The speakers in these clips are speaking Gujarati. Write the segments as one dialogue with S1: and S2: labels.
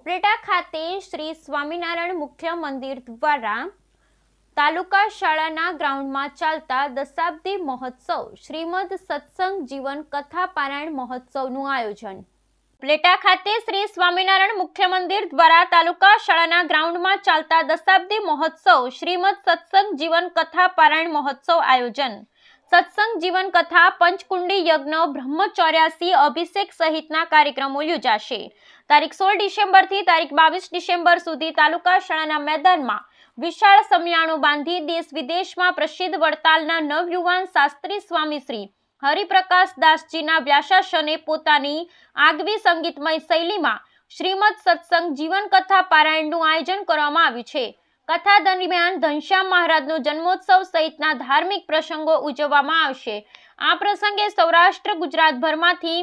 S1: ઉપલેટા ખાતે શ્રી સ્વામિનારાયણ મુખ્ય મંદિર દ્વારા તાલુકા શાળાના ગ્રાઉન્ડમાં ચાલતા દશાબ્દી મહોત્સવ, શ્રીમદ સત્સંગ જીવન કથા પારાયણ મહોત્સવનું આયોજન. પ્લેટા ખાતે શ્રી સ્વામિનારાયણ મુખ્ય મંદિર દ્વારા તાલુકા શાળાના ગ્રાઉન્ડમાં ચાલતા દશાબ્દી મહોત્સવ, શ્રીમદ સત્સંગ જીવન કથા પારાયણ મહોત્સવ આયોજન સત્સંગ જીવન કથા, પંચકુંડી યજ્ઞ, બ્રહ્મચોર્યાસી, અભિષેક સહિતના કાર્યક્રમો યોજાશે. તારીખ સોળ ડિસેમ્બરથી તારીખ બાવીસ ડિસેમ્બર સુધી તાલુકા શાળાના મેદાનમાં વિશાળ સમિયાણું બાંધી દેશ વિદેશમાં પ્રસિદ્ધ વડતાલના નવયુવાન શાસ્ત્રી સ્વામી શ્રી હરિપ્રકાશ દાસજીના વ્યાસાસને પોતાની આગવી સંગીતમય શૈલીમાં શ્રીમદ સત્સંગ જીવન કથા પારાયણનું આયોજન કરવામાં આવ્યું છે. કથા દરમિયાન ઘનશ્યામ મહારાજનો જન્મોત્સવ સહિતના ધાર્મિક પ્રસંગો ઉજવવામાં આવશે. આ પ્રસંગે સૌરાષ્ટ્ર ગુજરાતભરમાંથી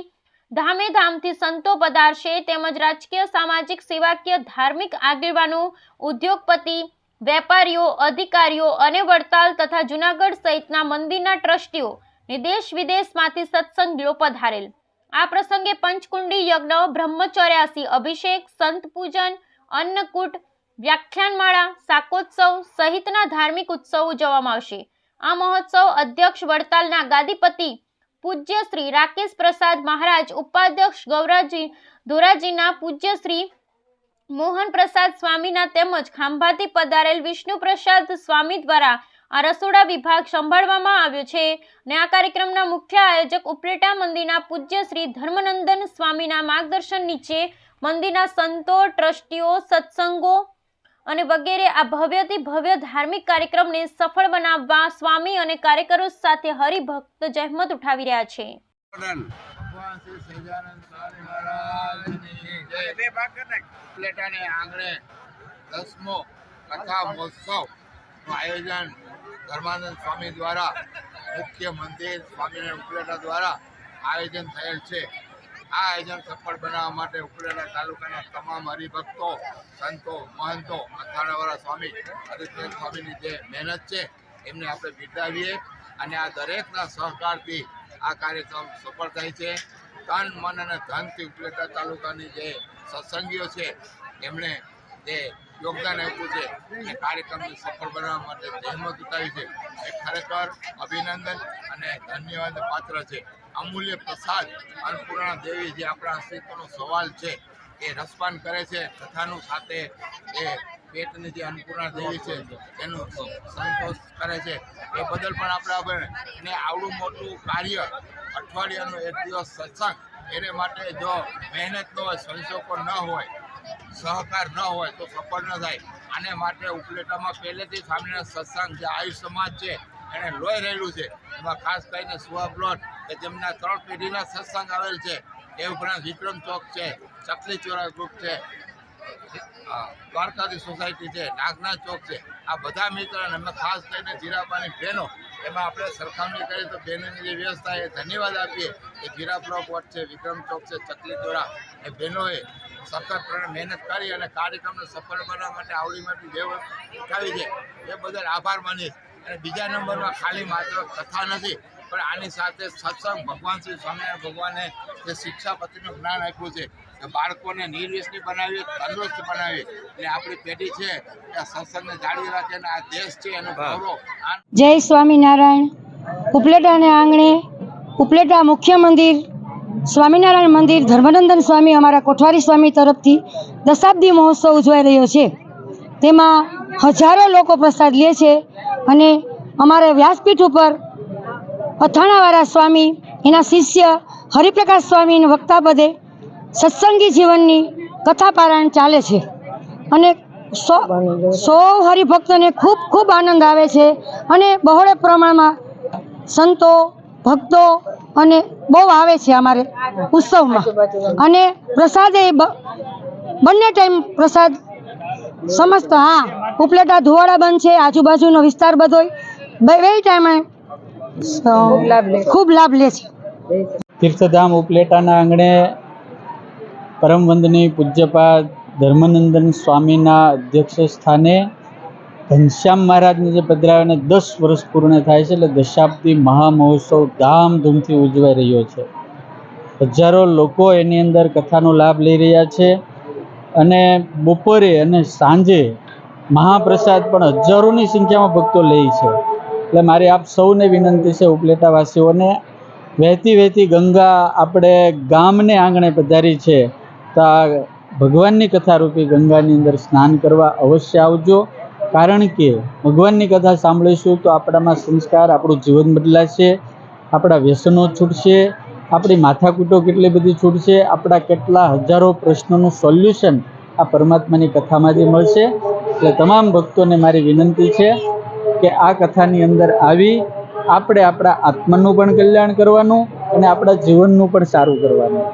S1: ધામે ધામથી સંતો પધારશે તેમજ રાજકીય, સામાજિક, સેવાકીય, ધાર્મિક આગેવાનો, ઉદ્યોગપતિ, વેપારીઓ, અધિકારીઓ અને વડતાલ તથા જુનાગઢ સહિતના મંદિરના ટ્રસ્ટીઓ ને દેશ વિદેશમાંથી સત્સંગીઓ પધારેલ. આ પ્રસંગે પંચકુંડી યજ્ઞ, બ્રહ્મચર્યાસી અભિષેક, સંત પૂજન, અન્નકૂટ વ્યાખ્યાનમાળા શાકોત્સવ સહિતના ધાર્મિક ઉત્સવો ઉજવવામાં આવશે. આ મહોત્સવ અધ્યક્ષ વડતાલના ગાદીપતિ પૂજ્ય શ્રી રાકેશ પ્રસાદ મહારાજ, ઉપાધ્યક્ષ ગૌરાજી ધોરાજીના પૂજ્ય શ્રી મોહન પ્રસાદ સ્વામીના તેમજ ખાંભાથી પધારેલ વિષ્ણુ પ્રસાદ સ્વામી દ્વારા આ રસોડા વિભાગ સંભાળવામાં આવ્યો છે અને આ કાર્યક્રમના મુખ્ય આયોજક ઉપલેટા મંદિરના પૂજ્ય શ્રી ધર્મનંદન સ્વામીના માર્ગદર્શન નીચે મંદિરના સંતો, ટ્રસ્ટીઓ, સત્સંગો અને વગેરે આ ભવ્યથી ભવ્ય ધાર્મિક કાર્યક્રમને સફળ બનાવવા સ્વામી અને કાર્યકરો સાથે હરિભક્ત જહેમત ઉઠાવી રહ્યા છે.
S2: ઉપલેટાને આંગણે દસમો કથા મહોત્સવનું આયોજન ધર્માનંદ સ્વામી દ્વારા મુખ્ય મંદિર સ્વામિનારાયણ ઉપલેટા દ્વારા આયોજન થયેલ છે. આ આયોજન સફળ બનાવવા માટે ઉકલેલા તાલુકાના તમામ હરિભક્તો, સંતો, મહંતો, અથાણાવાળા સ્વામી આદિત્ય સ્વામીની જે મહેનત છે, એમને આપણે બિરદાવીએ અને આ દરેકના સહકારથી આ કાર્યક્રમ સફળ થાય છે. તન, મન અને ધનથી ઉપલેટા તાલુકાની જે સત્સંગીઓ છે, એમણે જે યોગદાન આપ્યું છે, એ કાર્યક્રમને સફળ બનાવવા માટે જહેમત ઉઠાવી છે. એ ખરેખર અભિનંદન અને ધન્યવાદ પાત્ર છે. અમૂલ્ય પ્રસાદ અન્નપૂર્ણા દેવી જે આપણા અસ્તિત્વનો સવાલ છે, એ રસપાન કરે છે. કથાનું સાથે એ પેટની જે અન્નપૂર્ણા દેવી છે એનું સંતોષ કરે છે. એ બદલ પણ આપણે એને આવડું મોટું કાર્ય અઠવાડિયાનો એક દિવસ સત્સંગ, એને માટે જો મહેનત ન હોય સંશોકો ન હોય, સહકાર ન હોય, તો સફળ ન થાય. આને માટે ઉપલેટામાં પહેલેથી સામેના સત્સંગ જે આયુષ સમાજ છે, એને લોહી રહેલું છે. એમાં ખાસ કરીને સુવા પ્લોટ કે જેમના ત્રણ પેઢીના સત્સંગ આવેલ છે, એ ઉપરાંત વિક્રમ ચોક છે, ચકલી ચોરા ગ્રુપ છે દ્વારકાધી સોસાયટી છે નાગનાથ ચોક છે. આ બધા મિત્ર અમે ખાસ કરીને જીરાપાની બહેનો, એમાં આપણે સરખામણી કરીએ તો બહેનોની જે વ્યવસ્થા એ ધન્યવાદ આપીએ કે જીરાપુરા વોટ છે, વિક્રમ ચોક છે, ચકલી ચોરા, એ બહેનોએ સખત મહેનત કરી અને કાર્યક્રમને સફળ બનાવવા માટે આવડી મોટી વ્યવસ્થા ઉઠાવી છે. એ બદલ આભાર માનીશ. અને બીજા નંબરમાં ખાલી માત્ર કથા નથી પણ આની સાથે સત્સંગ ભગવાન શ્રી સ્વામિનારાયણ ભગવાને જે શિક્ષાપતિનું જ્ઞાન આપ્યું છે કે બાળકોને નિર્વ્યસની બનાવી તંદુરસ્ત બનાવી એટલે આપણી પેઢી છે એ સત્સંગને જાળવી રાખે અને આ દેશ છે એનો ગૌરવ
S3: જય સ્વામિનારાયણ. ઉપલેટાને આંગણે ઉપલેટા મુખ્ય મંદિર સ્વામિનારાયણ મંદિર ધર્મનંદન સ્વામી અમારા કોઠવારી સ્વામી તરફથી દશાબ્દી મહોત્સવ ઉજવાઈ રહ્યો છે. તેમાં હજારો લોકો પ્રસાદ લે છે અને અમારે વ્યાસપીઠ ઉપર અથાણાવાળા સ્વામી, એના શિષ્ય હરિપ્રકાશ સ્વામીના વક્તા પદે સત્સંગી જીવનની કથા પારાયણ ચાલે છે. અને સો, સૌ હરિભક્તોને ખૂબ ખૂબ આનંદ આવે છે અને બહોળે પ્રમાણમાં સંતો, ભક્તો અને બહુ આવે છે અમારે ઉત્સવમાં. અને પ્રસાદે બંને ટાઈમ પ્રસાદ સમસ્ત, હા, ઉપલેટા ધુવાડા બંધ છે, આજુબાજુનો વિસ્તાર બધોય. બે ટાઈમે ખૂબ લાભ લે છે.
S4: તીર્થધામ ઉપલેટાના આંગણે પરમ વંદની પૂજ્યપા ધર્મનંદન સ્વામીના અધ્યક્ષ સ્થાને ઘનશ્યામ મહારાજને જે પધરાવીને દસ વર્ષ પૂર્ણ થાય છે એટલે દશાબ્દી મહામહોત્સવ ધામધૂમથી ઉજવાઈ રહ્યો છે. હજારો લોકો એની અંદર કથાનો લાભ લઈ રહ્યા છે અને બપોરે અને સાંજે મહાપ્રસાદ પણ હજારોની સંખ્યામાં ભક્તો લે છે. એટલે મારી આપ સૌને વિનંતી છે ઉપલેટાવાસીઓને. વહેતી વહેતી ગંગા આપણે ગામને આંગણે પધારી છે. તો આ ભગવાનની કથારૂપી ગંગાની અંદર સ્નાન કરવા અવશ્ય આવજો. કારણ કે ભગવાનની કથા સાંભળીશું તો આપણામાં સંસ્કાર, આપણું જીવન બદલાશે, આપણા વ્યસનો છૂટશે, આપણી માથાકૂટો કેટલી બધી છૂટશે, આપણા કેટલા હજારો પ્રશ્નોનું સોલ્યુશન આ પરમાત્માની કથામાંથી મળશે. એટલે તમામ ભક્તોને મારી વિનંતી છે. કે આ કથાની અંદર આવી આપણે આપણા આત્માનું પણ કલ્યાણ કરવાનું અને આપણા જીવનનું પણ સારું કરવાનું.